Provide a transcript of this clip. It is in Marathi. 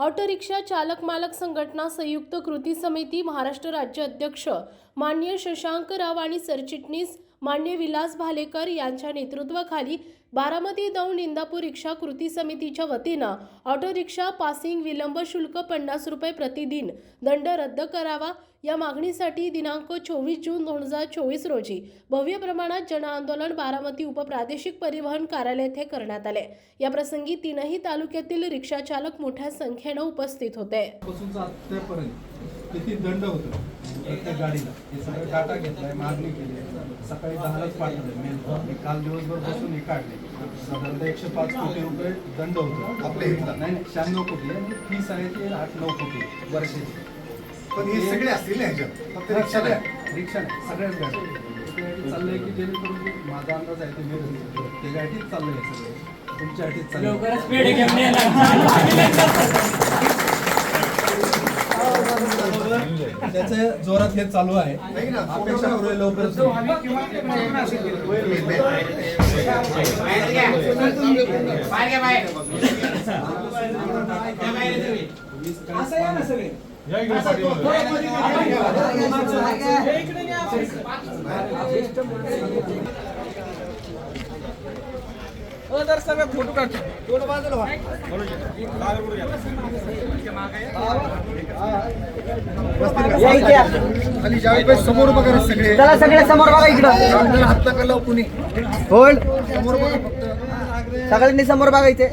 ऑटो रिक्षा चालक मालक संघटना संयुक्त कृती समिती महाराष्ट्र राज्य अध्यक्ष मान्य शशांकराव आणि सरचिटणीस मान्य विलास भालेकर यांच्या नेतृत्वाखाली बारामती दौंड इंदापूर रिक्षा कृती समितीच्या वतीनं ऑटो रिक्षा पासिंग विलंब शुल्क पन्नास रुपये प्रतिदिन दंड रद्द करावा या मागणीसाठी दिनांक चोवीस जून दोन हजार चोवीस रोजी भव्य प्रमाणात जनआंदोलन बारामती उपप्रादेशिक परिवहन कार्यालय येथे करण्यात आले. या प्रसंगी तीनही तालुक्यातील रिक्षा चालक मोठ्या संख्येनं उपस्थित होते. किती दंड होतो? प्रत्येक गाडीला. हे सगळं डाटा घेतलाय मागणी केली आहे. सकाळी दहालाच पाठवलं मेल मी काल दिवसभर बसून हे काढले. साधारणतः एकशे पाच कोटी रुपये दंड होतो. आपल्या इथला? नाही नाही, शहाण्णव कोटी आहे. आणि फीस आहे ती आठ नऊ कोटी वर्षाची. पण हे सगळे असतील ना ह्याच्यात? फक्त रिक्षा सगळ्या नाही. रिक्षा नाही. सगळ्याच गाड्या. त्याच्यासाठी चाललंय की जेणेकरून की माझा अंदाज आहे ते मी ते गाडीच चाललंय हे सगळं. तुमच्या गाडीत चाललंय. त्याचं जोरात हे चालू आहे. नाही ना, अपेक्षा करूया लवकरच फोटो काढतो. समोर सगळे चला सगळे समोर बघा इकडं. त्याला हात नका लावू कुणी. होल्ड. समोर बघा फक्त. सगळ्यांनी समोर बघा इथे.